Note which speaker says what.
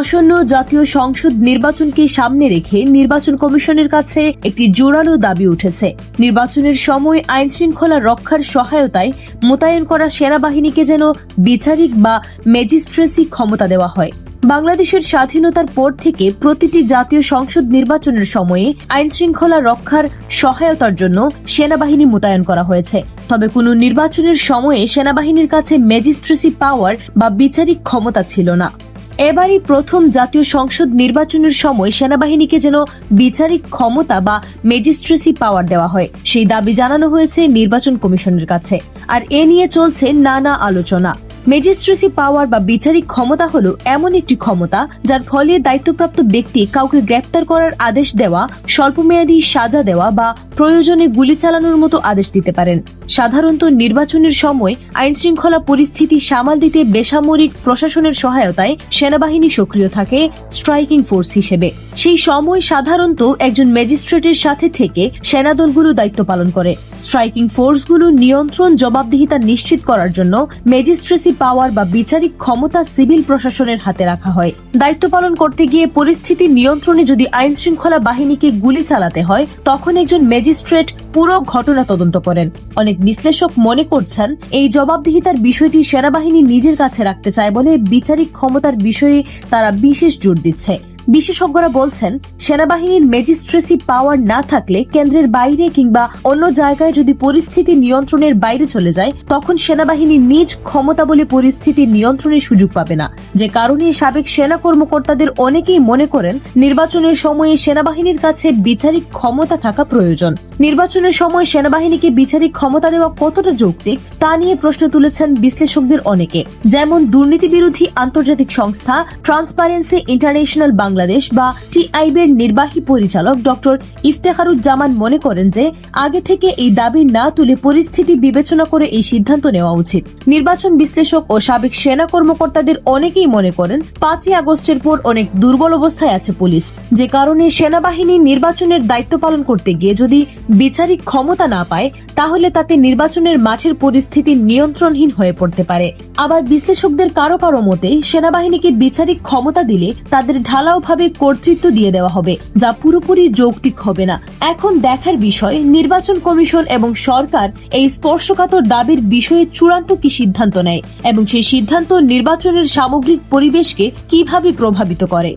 Speaker 1: আসন্ন জাতীয় সংসদ নির্বাচনকে সামনে রেখে নির্বাচন কমিশনের কাছে একটি জোরালো দাবি উঠেছে। নির্বাচনের সময় আইন শৃঙ্খলা রক্ষার সহায়তায় মোতায়েন করা সেনাবাহিনীকে যেন বিচারিক বা ম্যাজিস্ট্রেসি ক্ষমতা দেওয়া হয়। বাংলাদেশের স্বাধীনতার পর থেকে প্রতিটি জাতীয় সংসদ নির্বাচনের সময়ে আইন শৃঙ্খলা রক্ষার সহায়তার জন্য সেনাবাহিনী মোতায়েন করা হয়েছে। তবে কোনো নির্বাচনের সময়ে সেনাবাহিনীর কাছে ম্যাজিস্ট্রেসি পাওয়ার বা বিচারিক ক্ষমতা ছিল না। এবারই প্রথম জাতীয় সংসদ নির্বাচনের সময় সেনাবাহিনীকে যেন বিচারিক ক্ষমতা বা ম্যাজিস্ট্রেসি পাওয়ার দেওয়া হয়, সেই দাবি জানানো হয়েছে নির্বাচন কমিশনের কাছে। আর এ নিয়ে চলছে নানা আলোচনা। ম্যাজিস্ট্রেসি পাওয়ার বা বিচারিক ক্ষমতা হলো এমন একটি ক্ষমতা যার ফলে দায়িত্বপ্রাপ্ত ব্যক্তি কাউকে গ্রেপ্তার করার আদেশ দেওয়া, স্বল্পমেয়াদী সাজা দেওয়া বা প্রয়োজনে গুলি চালানোর মতো আদেশ দিতে পারেন। সাধারণত নির্বাচনের সময় আইন শৃঙ্খলা পরিস্থিতি সামাল দিতে বেসামরিক প্রশাসনের সহায়তায় সেনাবাহিনী সক্রিয় থাকে স্ট্রাইকিং ফোর্স হিসেবে। সেই সময় সাধারণত একজন ম্যাজিস্ট্রেটের সাথে থেকে সেনাদলগুলো দায়িত্ব পালন করে। স্ট্রাইকিং ফোর্সগুলো নিয়ন্ত্রণ, জবাবদিহিতা নিশ্চিত করার জন্য ম্যাজিস্ট্রেসি পাওয়ার বা বিচারিক ক্ষমতা সিভিল প্রশাসনের হাতে রাখা হয়। দায়িত্ব পালন করতে গিয়ে পরিস্থিতি নিয়ন্ত্রণে যদি আইন শৃঙ্খলা বাহিনীকে গুলি চালাতে হয়, তখন একজন ম্যাজিস্ট্রেট পুরো ঘটনা তদন্ত করেন। অনেক বিশ্লেষক মনে করছেন, এই জবাবদিহিতার বিষয়টি সেনাবাহিনী নিজের কাছে রাখতে চায় বলে বিচারিক ক্ষমতার বিষয়ে তারা বিশেষ জোর দিচ্ছে। বিশেষজ্ঞরা বলছেন, সেনাবাহিনীর ম্যাজিস্ট্রেসি পাওয়ার না থাকলে কেন্দ্রের বাইরে কিংবা অন্য জায়গায় যদি পরিস্থিতি নিয়ন্ত্রণের বাইরে চলে যায়, তখন সেনাবাহিনী নিজ ক্ষমতা বলে পরিস্থিতি নিয়ন্ত্রণের সুযোগ পাবে না। যে কারণে সাবেক সেনা কর্মকর্তাদের অনেকেই মনে করেন, নির্বাচনের সময়ে সেনাবাহিনীর কাছে বিচারিক ক্ষমতা থাকা প্রয়োজন। নির্বাচনের সময় সেনাবাহিনীকে বিচারিক ক্ষমতা দেওয়া কতটা যৌক্তিক, তা নিয়ে প্রশ্ন তুলেছেন বিশ্লেষকদের অনেকে। যেমন দুর্নীতি বিরোধী আন্তর্জাতিক সংস্থা ট্রান্সপারেন্সি ইন্টারন্যাশনাল বাংলাদেশ বা টিআইবের নির্বাহী পরিচালক ডক্টর ইফতেখারুজ্জামান মনে করেন যে আগে থেকে এই দাবি না তুলে পরিস্থিতি বিবেচনা করে এই সিদ্ধান্ত নেওয়া উচিত। নির্বাচন বিশ্লেষক ও সাবেক সেনা কর্মকর্তাদের অনেকেই মনে করেন পাঁচই আগস্টের পর অনেক দুর্বল অবস্থায় আছে পুলিশ। যে কারণে সেনাবাহিনী নির্বাচনের দায়িত্ব পালন করতে গিয়ে যদি বিচারিক ক্ষমতা না পায়, তাহলে তাতে নির্বাচনের মাঠের পরিস্থিতি নিয়ন্ত্রণহীন হয়ে পড়তে পারে। আবার বিশ্লেষকদের কারও কারও মতে, সেনাবাহিনীকে বিচারিক ক্ষমতা দিলে তাদের ঢালাওভাবে কর্তৃত্ব দিয়ে দেওয়া হবে, যা পুরোপুরি যৌক্তিক হবে না। এখন দেখার বিষয়, নির্বাচন কমিশন এবং সরকার এই স্পর্শকাতর দাবির বিষয়ে চূড়ান্ত কি সিদ্ধান্ত নেয় এবং সেই সিদ্ধান্ত নির্বাচনের সামগ্রিক পরিবেশকে কীভাবে প্রভাবিত করে?